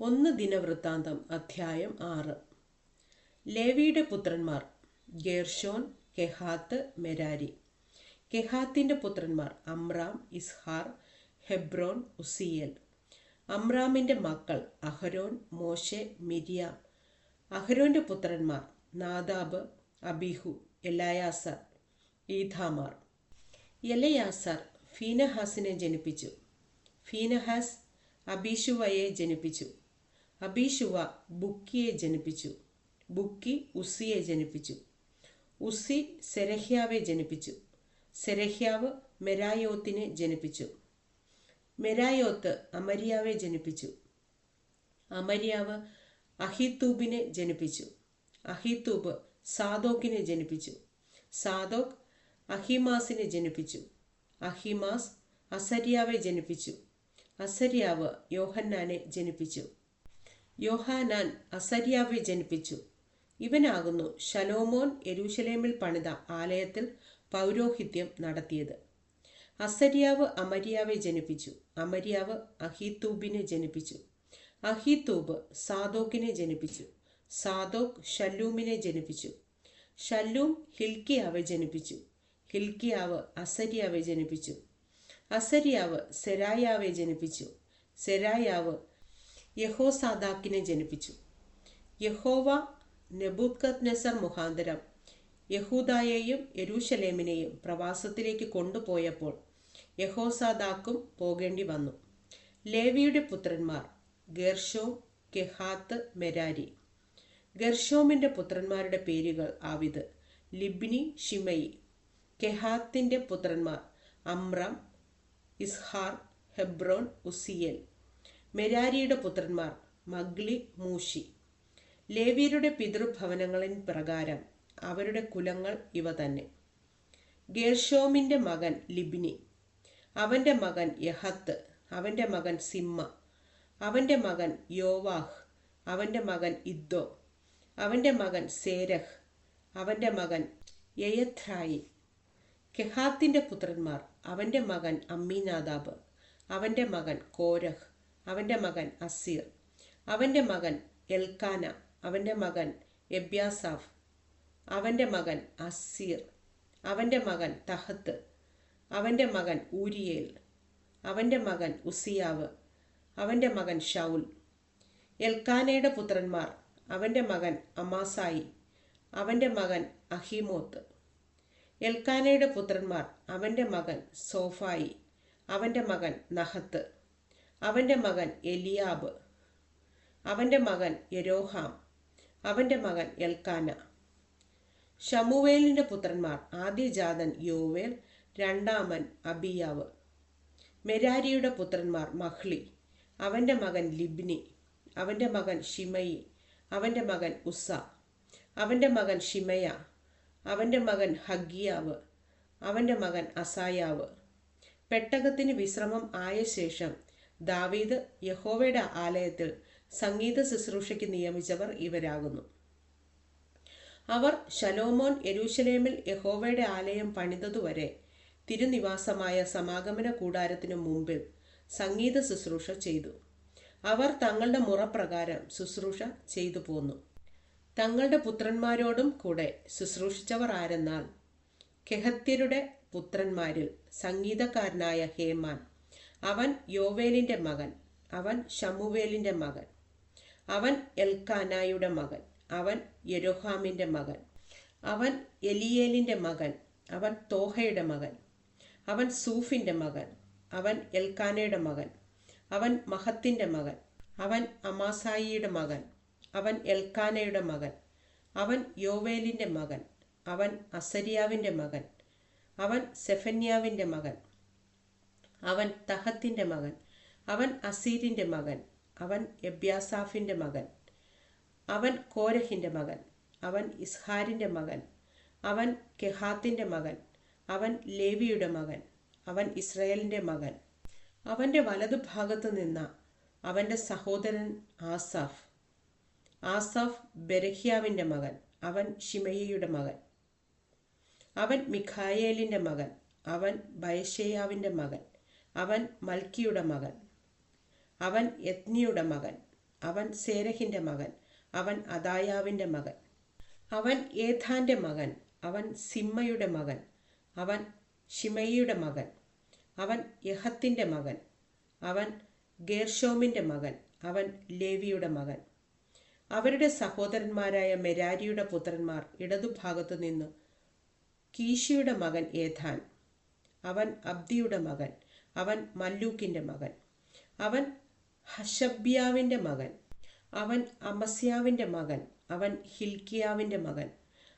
ഒന്ന് ദിനവൃത്താന്തം അധ്യായം ആറ്. ലേവിയുടെ പുത്രന്മാർ ഗേർഷോൻ കെഹാത്ത് മെരാരി. കെഹാത്തിന്റെ പുത്രന്മാർ അമ്രാം ഇസ്ഹാർ ഹെബ്രോൻ ഉസിയൽ. അമ്രാമിന്റെ മക്കൾ അഹരോൻ മോശെ മിരിയാം. അഹരോന്റെ പുത്രന്മാർ Nadab Abihu Eleazar Ithamar. Eleazar ഫീനഹാസിനെ ജനിപ്പിച്ചു. ഫീനഹാസ് അബീഷുവയെ ജനിപ്പിച്ചു. അബീഷുവ ബുക്കിയെ ജനിപ്പിച്ചു. ബുക്കി ഉസിയെ ജനിപ്പിച്ചു. ഉസി സെരഹ്യാവെ ജനിപ്പിച്ചു. സെരഹ്യാവ് മെരായോത്തിനെ ജനിപ്പിച്ചു. മെരായോത്ത് അമര്യാവെ ജനിപ്പിച്ചു. അമരിയാവ് അഹിത്തൂബിനെ ജനിപ്പിച്ചു. അഹിത്തൂബ് സാദോക്കിനെ ജനിപ്പിച്ചു. സാദോക് അഹിമാസിനെ ജനിപ്പിച്ചു. അഹിമാസ് അസര്യാവെ ജനിപ്പിച്ചു. അസര്യാവ് യോഹന്നാനെ ജനിപ്പിച്ചു. യോഹാനാൻ അസരിയാവെ ജനിപ്പിച്ചു. ഇവനാകുന്നു ശലോമോൻ എരുശലേമിൽ പണിത ആലയത്തിൽ പൗരോഹിത്യം നടത്തിയത്. അസരിയാവ് അമരിയാവെ ജനിപ്പിച്ചു. അമരിയാവ് അഹീത്തൂബിനെ ജനിപ്പിച്ചു. അഹീത്തൂബ് സാദോക്കിനെ ജനിപ്പിച്ചു. സാദോക് ഷല്ലൂമിനെ ജനിപ്പിച്ചു. ഷല്ലൂം ഹിൽക്കിയാവെ ജനിപ്പിച്ചു. ഹിൽക്കിയാവ് അസരിയാവെ ജനിപ്പിച്ചു. അസരിയാവ് സെരായാവെ ജനിപ്പിച്ചു. സെരായാവ് യഹോസാദാക്കിനെ ജനിപ്പിച്ചു. യഹോവ നെബൂത്കത് നെസർ മുഖാന്തരം യഹൂദായെയും യരൂഷലേമിനെയും പ്രവാസത്തിലേക്ക് കൊണ്ടുപോയപ്പോൾ യഹോസാദാക്കും പോകേണ്ടി വന്നു. ലേവിയുടെ പുത്രന്മാർ ഗർഷോം കെഹാത്ത് മെരാരി. ഗർഷോമിന്റെ പുത്രന്മാരുടെ പേരുകൾ ആവിത്. ലിബ്നി ഷിമയി കെഹാത്തിന്റെ പുത്രന്മാർ അമ്രം ഇസ്ഹാർ ഹെബ്രോൺ ഉസിയൽ. മെരാരിയുടെ പുത്രന്മാർ മഗ്ലി മൂഷി ലേവിയരുടെ പിതൃഭവനങ്ങളിൻ പ്രകാരം അവരുടെ കുലങ്ങൾ ഇവ തന്നെ. ഗേർഷോമിന്റെ മകൻ ലിബിനി. അവന്റെ മകൻ യഹത്ത്. അവന്റെ മകൻ സിമ്മ. അവന്റെ മകൻ യോവാഹ്. അവന്റെ മകൻ ഇദ്ദോ. അവന്റെ മകൻ സേരഹ്. അവന്റെ മകൻ യയത്രായി. കെഹാത്തിന്റെ പുത്രന്മാർ അവന്റെ മകൻ അമ്മീനാദാബ്. അവന്റെ മകൻ കോരഹ്. അവന്റെ മകൻ അസീർ അവന്റെ മകൻ എൽക്കാന അവന്റെ മകൻ എബ്യാസാഫ് അവന്റെ മകൻ അസീർ അവന്റെ മകൻ തഹത്ത് അവന്റെ മകൻ ഊരിയേൽ അവന്റെ മകൻ ഉസിയാവ് അവന്റെ മകൻ ഷൗൽ എൽക്കാനയുടെ പുത്രന്മാർ അവന്റെ മകൻ അമാസായി അവന്റെ മകൻ അഹിമോത്ത് എൽക്കാനയുടെ പുത്രന്മാർ അവന്റെ മകൻ സോഫായി അവന്റെ മകൻ നഹത്ത് അവന്റെ മകൻ എലിയാബ്. അവന്റെ മകൻ യരോഹാം. അവന്റെ മകൻ എൽക്കാന. ഷമുവേലിന്റെ പുത്രന്മാർ ആദ്യജാതൻ യോവേൽ രണ്ടാമൻ അബിയാവ്. മെരാരിയുടെ പുത്രന്മാർ മഹ്ലി. അവന്റെ മകൻ ലിബ്നി. അവന്റെ മകൻ ഷിമയി അവന്റെ മകൻ ഉസ്സ. അവന്റെ മകൻ ഷിമയ അവന്റെ മകൻ ഹഗിയാവ് അവന്റെ മകൻ അസായാവ്. പെട്ടകത്തിന് വിശ്രമം ആയ ശേഷം ദാവീദ് യഹോവയുടെ ആലയത്തിൽ സംഗീത ശുശ്രൂഷയ്ക്ക് നിയമിച്ചവർ ഇവരാകുന്നു. അവർ ശലോമോൻ യരൂശലേമിൽ യഹോവയുടെ ആലയം പണിതതുവരെ തിരുനിവാസമായ സമാഗമന കൂടാരത്തിനു മുമ്പിൽ സംഗീത ശുശ്രൂഷ ചെയ്തു. അവർ തങ്ങളുടെ മുറപ്രകാരം ശുശ്രൂഷ ചെയ്തു പോന്നു. തങ്ങളുടെ പുത്രന്മാരോടും കൂടെ ശുശ്രൂഷിച്ചവർ ആരെന്നാൽ കെഹത്യരുടെ പുത്രന്മാരിൽ സംഗീതക്കാരനായ ഹേമാൻ അവൻ യോവേലിന്റെ മകൻ അവൻ ഷമുവേലിന്റെ മകൻ അവൻ എൽക്കാനായുടെ മകൻ അവൻ യരോഹാമിന്റെ മകൻ അവൻ എലിയേലിന്റെ മകൻ അവൻ തോഹയുടെ മകൻ അവൻ സൂഫിന്റെ മകൻ അവൻ എൽക്കാനയുടെ മകൻ അവൻ മഹത്തിന്റെ മകൻ അവൻ അമാസായിയുടെ മകൻ അവൻ എൽക്കാനയുടെ മകൻ അവൻ യോവേലിന്റെ മകൻ അവൻ അസരിയാവിന്റെ മകൻ അവൻ സെഫന്യാവിന്റെ മകൻ അവൻ തഹത്തിന്റെ മകൻ അവൻ അസീരിന്റെ മകൻ അവൻ എബ്യാസാഫിന്റെ മകൻ അവൻ കോരഹിന്റെ മകൻ അവൻ ഇസ്ഹാരിന്റെ മകൻ അവൻ കെഹാത്തിന്റെ മകൻ അവൻ ലേവിയുടെ മകൻ അവൻ ഇസ്രയേലിന്റെ മകൻ അവന്റെ വലതുഭാഗത്ത് നിന്ന അവന്റെ സഹോദരൻ ആസാഫ് ആസാഫ് ബെരഹ്യാവിന്റെ മകൻ അവൻ ഷിമയയുടെ മകൻ അവൻ മിഖായേലിന്റെ മകൻ അവൻ ബയഷേയാവിന്റെ മകൻ അവൻ മൽക്കിയുടെ മകൻ. അവൻ യത്നിയുടെ മകൻ. അവൻ സേരഹിന്റെ മകൻ. അവൻ അദായാവിന്റെ മകൻ. അവൻ ഏഥാന്റെ മകൻ. അവൻ സിമ്മയുടെ മകൻ. അവൻ ഷിമയിയുടെ മകൻ. അവൻ യഹത്തിന്റെ മകൻ. അവൻ ഗേർഷോമിന്റെ മകൻ. അവൻ ലേവിയുടെ മകൻ. അവരുടെ സഹോദരന്മാരായ മെരാരിയുടെ പുത്രന്മാർ ഇടതുഭാഗത്തു നിന്ന് കീശിയുടെ മകൻ ഏഥാൻ. അവൻ അബ്ദിയുടെ മകൻ. അവൻ മല്ലൂക്കിന്റെ മകൻ അവൻ ഹഷബ്യാവിന്റെ മകൻ അവൻ അമസ്യാവിന്റെ മകൻ അവൻ ഹിൽക്കിയാവിന്റെ മകൻ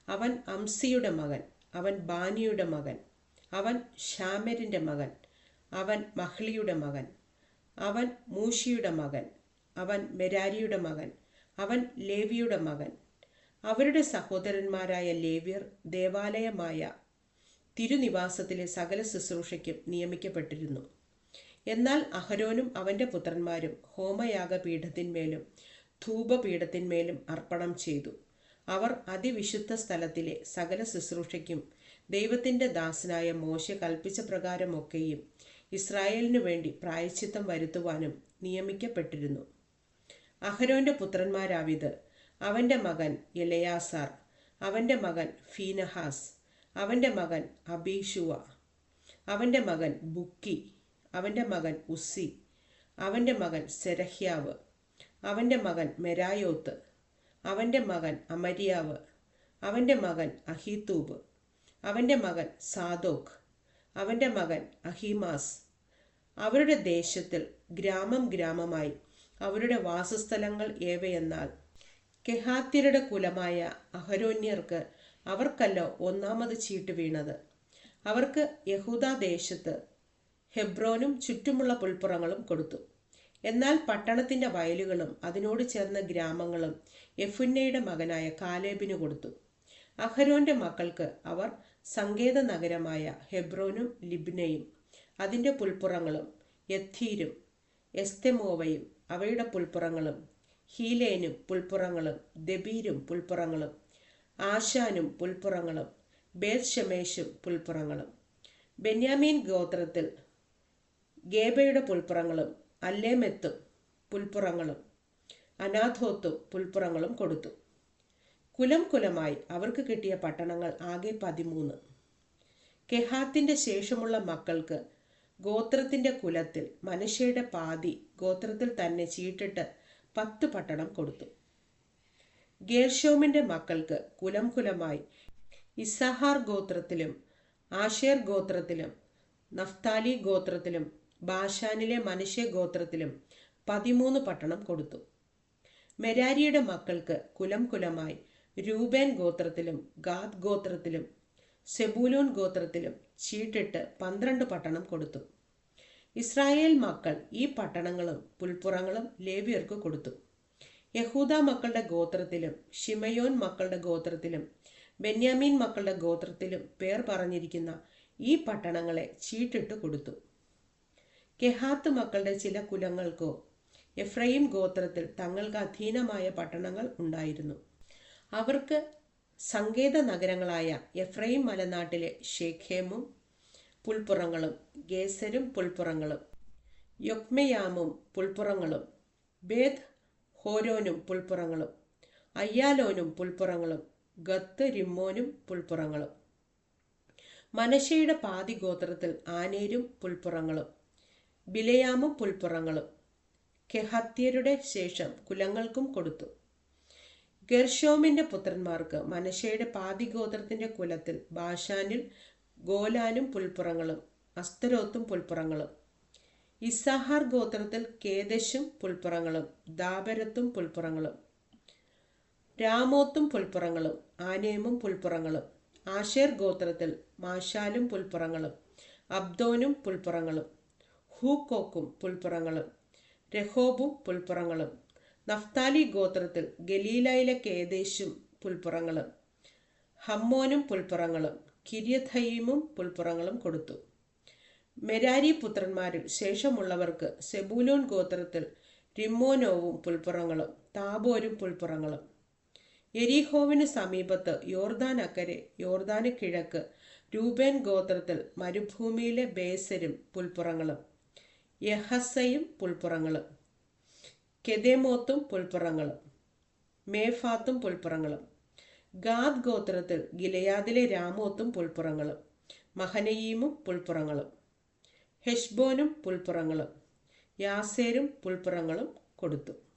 അവൻ അംസിയുടെ മകൻ അവൻ ബാനിയുടെ മകൻ അവൻ ഷാമരിന്റെ മകൻ അവൻ മഹ്ലിയുടെ മകൻ അവൻ മൂഷിയുടെ മകൻ അവൻ മെരാരിയുടെ മകൻ അവൻ ലേവിയുടെ മകൻ അവരുടെ സഹോദരന്മാരായ ലേവ്യർ ദേവാലയമായ തിരുനിവാസത്തിലെ സകല ശുശ്രൂഷയ്ക്കും നിയമിക്കപ്പെട്ടിരുന്നു. എന്നാൽ അഹരോനും അവന്റെ പുത്രന്മാരും ഹോമയാഗപീഠത്തിന്മേലും ധൂപപീഠത്തിന്മേലും അർപ്പണം ചെയ്തു. അവർ അതിവിശുദ്ധ സ്ഥലത്തിലെ സകല ശുശ്രൂഷയ്ക്കും ദൈവത്തിന്റെ ദാസനായ മോശ കൽപ്പിച്ച പ്രകാരമൊക്കെയും ഇസ്രായേലിനു വേണ്ടി പ്രായച്ചിത്തം വരുത്തുവാനും നിയമിക്കപ്പെട്ടിരുന്നു. അഹരോന്റെ പുത്രന്മാരാവിത് അവന്റെ മകൻ എലയാസാർ അവന്റെ മകൻ ഫീനഹാസ് അവന്റെ മകൻ അബീഷുവ അവന്റെ മകൻ ബുക്കി അവന്റെ മകൻ ഉസ്സി അവന്റെ മകൻ സെരഹ്യാവ് അവന്റെ മകൻ മെരായോത്ത് അവന്റെ മകൻ അമരിയാവ് അവന്റെ മകൻ അഹീത്തൂബ് അവന്റെ മകൻ സാദോക്ക് അവന്റെ മകൻ അഹിമാസ്. അവരുടെ ദേശത്തിൽ ഗ്രാമം ഗ്രാമമായി അവരുടെ വാസസ്ഥലങ്ങൾ ഏവയെന്നാൽ കെഹാത്തിരുടെ കുലമായ അഹരോന്യർക്ക് അവർക്കല്ലോ ഒന്നാമത് ചീട്ട് വീണത്. അവർക്ക് യഹൂദ ദേശത്ത് ഹെബ്രോനും ചുറ്റുമുള്ള പുൽപ്പുറങ്ങളും കൊടുത്തു. എന്നാൽ പട്ടണത്തിന്റെ വയലുകളും അതിനോട് ചേർന്ന ഗ്രാമങ്ങളും യഫുന്നയുടെ മകനായ കാലേബിന് കൊടുത്തു. അഹരോന്റെ മക്കൾക്ക് അവർ സങ്കേത നഗരമായ ഹെബ്രോനും ലിബ്നയും അതിന്റെ പുൽപ്പുറങ്ങളും യഥീരും എസ്തെമോവയും അവയുടെ പുൽപ്പുറങ്ങളും ഹീലേനും പുൽപ്പുറങ്ങളും ദബീരും പുൽപ്പുറങ്ങളും ആശാനും പുൽപ്പുറങ്ങളും ബേത് ഷമേഷും പുൽപ്പുറങ്ങളും. ബെന്യാമീൻ ഗോത്രത്തിൽ ഗേബയുടെ പുൽപ്പുറങ്ങളും അല്ലേമെത്തും പുൽപ്പുറങ്ങളും അനാഥോത്തും പുൽപ്പുറങ്ങളും കൊടുത്തു. കുലം കുലമായി അവർക്ക് കിട്ടിയ പട്ടണങ്ങൾ ആകെ പതിമൂന്ന്. കെഹാത്തിന്റെ ശേഷമുള്ള മക്കൾക്ക് ഗോത്രത്തിന്റെ കുലത്തിൽ മനുഷ്യയുടെ പാതി ഗോത്രത്തിൽ തന്നെ ചീട്ടിട്ട് പത്ത് പട്ടണം കൊടുത്തു. ഗേർഷോമിന്റെ മക്കൾക്ക് കുലം കുലമായി ഇസഹാർ ഗോത്രത്തിലും ആഷേർ ഗോത്രത്തിലും നഫ്താലി ഗോത്രത്തിലും ബാഷാനിലെ മനുഷ്യ ഗോത്രത്തിലും പതിമൂന്ന് പട്ടണം കൊടുത്തു. മെരാരിയുടെ മക്കൾക്ക് കുലം കുലമായി രൂപേൻ ഗോത്രത്തിലും ഗാദ് ഗോത്രത്തിലും സെബൂലൂൻ ഗോത്രത്തിലും ചീട്ടിട്ട് പന്ത്രണ്ട് പട്ടണം കൊടുത്തു. ഇസ്രായേൽ മക്കൾ ഈ പട്ടണങ്ങളും പുൽപ്പുറങ്ങളും ലേവിയർക്ക് കൊടുത്തു. യഹൂദ മക്കളുടെ ഗോത്രത്തിലും ഷിമയോൻ മക്കളുടെ ഗോത്രത്തിലും ബെന്യാമീൻ മക്കളുടെ ഗോത്രത്തിലും പേർ പറഞ്ഞിരിക്കുന്ന ഈ പട്ടണങ്ങളെ ചീട്ടിട്ട് കൊടുത്തു. കെഹാത്ത് മക്കളുടെ ചില കുലങ്ങൾക്കോ എഫ്രൈം ഗോത്രത്തിൽ തങ്ങൾക്ക് അധീനമായ പട്ടണങ്ങൾ ഉണ്ടായിരുന്നു. അവർക്ക് സങ്കേത നഗരങ്ങളായ എഫ്രൈം മലനാട്ടിലെ ഷേഖേമും പുൽപ്പുറങ്ങളും ഗേസരും പുൽപ്പുറങ്ങളും യൊക്മയാമും പുൽപ്പുറങ്ങളും ബേദ് ഹോരോനും പുൽപ്പുറങ്ങളും അയ്യാലോനും പുൽപ്പുറങ്ങളും ഗത്ത് രിമ്മോനും പുൽപ്പുറങ്ങളും. മനശയുടെ പാതി ഗോത്രത്തിൽ ആനേരും പുൽപ്പുറങ്ങളും ബിലയാമും പുൽപ്പുറങ്ങളും. കെഹത്യരുടെ ശേഷം കുലങ്ങൾക്കും കൊടുത്തു. ഗർഷോമിന്റെ പുത്രന്മാർക്ക് മനശയുടെ പാതി ഗോത്രത്തിന്റെ കുലത്തിൽ ബാഷാനിൽ ഗോലാനും പുൽപ്പുറങ്ങളും അസ്തരോത്തും പുൽപ്പുറങ്ങളും. ഇസാഹാർ ഗോത്രത്തിൽ കേദശും പുൽപ്പുറങ്ങളും ദാബരത്തും പുൽപ്പുറങ്ങളും രാമോത്തും പുൽപ്പുറങ്ങളും ആനേമും പുൽപ്പുറങ്ങളും ആഷേർ ഗോത്രത്തിൽ മാഷാലും പുൽപ്പുറങ്ങളും അബ്ദോനും പുൽപ്പുറങ്ങളും ഹൂക്കോക്കും പുൽപ്പുറങ്ങളും രഹോബും പുൽപ്പുറങ്ങളും നഫ്താലി ഗോത്രത്തിൽ ഗലീലയിലെ കേദേശും പുൽപ്പുറങ്ങളും ഹമ്മോനും പുൽപ്പുറങ്ങളും കിര്യഥയീമും പുൽപ്പുറങ്ങളും കൊടുത്തു. മെരാരി പുത്രന്മാരിൽ ശേഷമുള്ളവർക്ക് സെബൂലോൻ ഗോത്രത്തിൽ റിമ്മോനോവും പുൽപ്പുറങ്ങളും താബോരും പുൽപ്പുറങ്ങളും. എരിഹോവിന് സമീപത്ത് യോർദാൻ അക്കരെ യോർദാന് കിഴക്ക് രൂപേൻ ഗോത്രത്തിൽ മരുഭൂമിയിലെ ബേസരും പുൽപ്പുറങ്ങളും യഹസയും പുൽപ്പുറങ്ങളും കെദേമോത്തും പുൽപ്പുറങ്ങളും മേഫാത്തും പുൽപ്പുറങ്ങളും ഗാദ് ഗോത്രത്തിൽ ഗിലയാദിലെ രാമോത്തും പുൽപ്പുറങ്ങളും മഹനയീമും പുൽപ്പുറങ്ങളും. ഹെഷ്ബോനും പുൽപ്പുറങ്ങളും. യാസേരും പുൽപ്പുറങ്ങളും കൊടുത്തു.